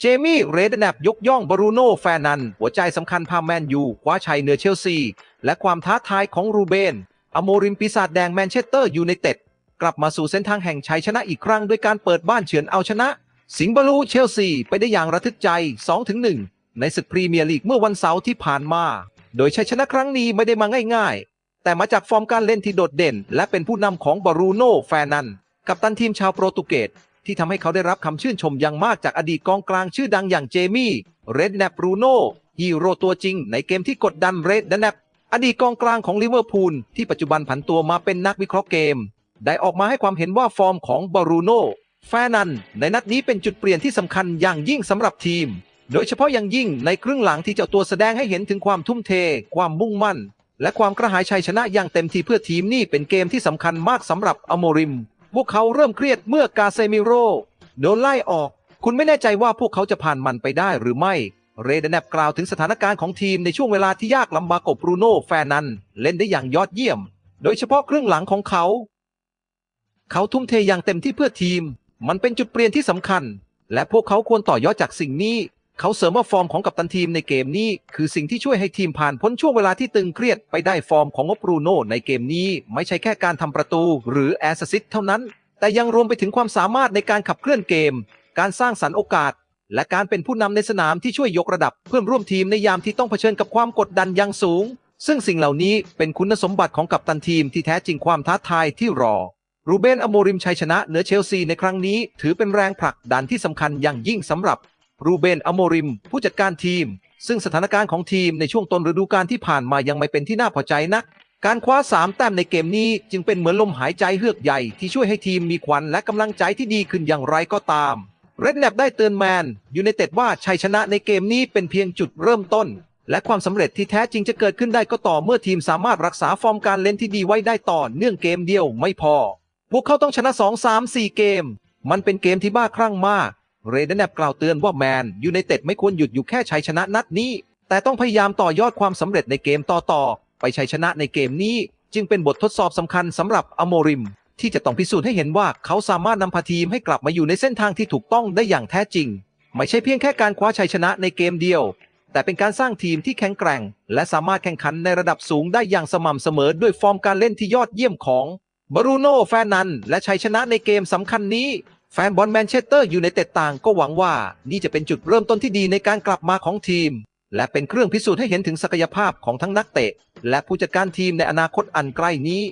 เจมี่เรดแนบยกย่องบรูโน่แฟนัน หัวใจสำคัญพาแมนยูคว้าชัยเหนือเชลซี และความท้าทายของรูเบน อโมริมปีศาจแดงแมนเชสเตอร์ยูไนเต็ด กลับมาสู่เส้นทางแห่งชัยชนะอีกครั้งด้วยการเปิดบ้านเฉือนเอาชนะ สิงห์บลูเชลซีไปได้อย่างระทึกใจ 2-1 ในศึกพรีเมียร์ลีกเมื่อวันเสาร์ที่ผ่านมา โดยชัยชนะครั้งนี้ไม่ได้มาง่าย ๆ แต่มาจากฟอร์มการเล่นที่โดดเด่น และเป็นผู้นำของบรูโน่แฟนัน กัปตันทีมชาวโปรตุเกส ที่ทำให้เขาได้รับคำชื่นชมอย่างมากจากอดีตกองกลางชื่อดังอย่างเจมี่เรดแนปบรูโน่ฮีโร่ตัวจริงในเกมที่กดดันเรดแนปอดีตกองกลางของลิเวอร์พูลที่ปัจจุบันผันตัวมาเป็นนักวิเคราะห์เกม ได้ออกมาให้ความเห็นว่าฟอร์มของบรูโน่แฟร์นัน ในนัดนี้เป็นจุดเปลี่ยนที่สำคัญอย่างยิ่งสำหรับทีม โดยเฉพาะอย่างยิ่งในครึ่งหลังที่เจ้าตัวแสดงให้เห็นถึงความทุ่มเท ความมุ่งมั่น และความกระหายชัยชนะอย่างเต็มที่เพื่อทีมนี่เป็นเกมที่สำคัญมากสำหรับอโมริม พวกเขาเริ่มเครียดเมื่อกาเซมิโรโดนไล่ออก คุณไม่แน่ใจว่าพวกเขาจะผ่านมันไปได้หรือไม่ เรเดนแนบกล่าวถึงสถานการณ์ของทีมในช่วงเวลาที่ยากลำบากกับบรูโน่แฟร์นัน เล่นได้อย่างยอดเยี่ยม โดยเฉพาะครึ่งหลังของเขา เขาทุ่มเทอย่างเต็มที่เพื่อทีม มันเป็นจุดเปลี่ยนที่สำคัญ และพวกเขาควรต่อยอดจากสิ่งนี้ เขาเสริมว่าฟอร์มของกัปตันทีมในเกมนี้ คือสิ่งที่ช่วยให้ทีมผ่านพ้นช่วงเวลาที่ตึงเครียดไปได้ฟอร์มของงบรูโน่ในเกมนี้ ไม่ใช่แค่การทำประตู หรือแอสซิสต์เท่านั้น แต่ยังรวมไปถึงความสามารถในการขับเคลื่อนเกม การสร้างสรรค์โอกาส และการเป็นผู้นำในสนามที่ช่วยยกระดับเพื่อนร่วมทีมในยามที่ต้องเผชิญกับความกดดันอย่างสูง ซึ่งสิ่งเหล่านี้เป็นคุณสมบัติของกัปตันทีมที่แท้จริงความท้าทายที่รอรูเบนอโมริมชัยชนะเหนือเชลซีในครั้งนี้ ถือเป็นแรงผลักดันที่สำคัญอย่างยิ่งสำหรับ รูเบนอโมริม ผู้จัดการทีม ซึ่งสถานการณ์ของทีมในช่วงต้นฤดูกาลที่ผ่านมายังไม่เป็นที่น่าพอใจนัก การคว้าสามแต้มในเกมนี้จึงเป็นเหมือนลมหายใจเฮือกใหญ่ที่ช่วยให้ทีมมีขวัญและกำลังใจที่ดีขึ้นอย่างไรก็ตามเรดแนบได้เตือนแมนยูไนเต็ดว่าชัยชนะในเกมนี้เป็นเพียงจุดเริ่มต้น และความสำเร็จที่แท้จริงจะเกิดขึ้นได้ก็ต่อเมื่อทีมสามารถรักษาฟอร์มการเล่นที่ดีไว้ได้ต่อเนื่องเกมเดียวไม่พอ พวกเขาต้องชนะ 2 3 4 เกม มันเป็นเกมที่บ้าคลั่งมาก เรเดนแนบกล่าวเตือนว่าแมนยูไนเต็ดไม่ควรหยุดอยู่แค่ชัยชนะนัดนี้ แต่ต้องพยายามต่อยอดความสำเร็จในเกมต่อๆ ไปชัยชนะในเกมนี้ จึงเป็นบททดสอบสำคัญสำหรับอโมริม ที่จะต้องพิสูจน์ให้เห็นว่าเขาสามารถนำพาทีมให้กลับมาอยู่ในเส้นทางที่ถูกต้องได้อย่างแท้จริง ไม่ใช่เพียงแค่การคว้าชัยชนะในเกมเดียว แต่เป็นการสร้างทีมที่แข็งแกร่ง และสามารถแข่งขันในระดับสูงได้อย่างสม่ำเสมอด้วยฟอร์มการเล่นที่ยอดเยี่ยมของบรูโน่แฟร์นันและชัยชนะในเกมสำคัญนี้ แฟนบอลแมนเชสเตอร์อยู่ในเต็ดต่างก็หวังว่า นี่จะเป็นจุดเริ่มต้นที่ดีในการกลับมาของทีม และเป็นเครื่องพิสูจน์ให้เห็นถึงศักยภาพของทั้งนักเตะ และผู้จัดการทีมในอนาคตอันใกล้นี้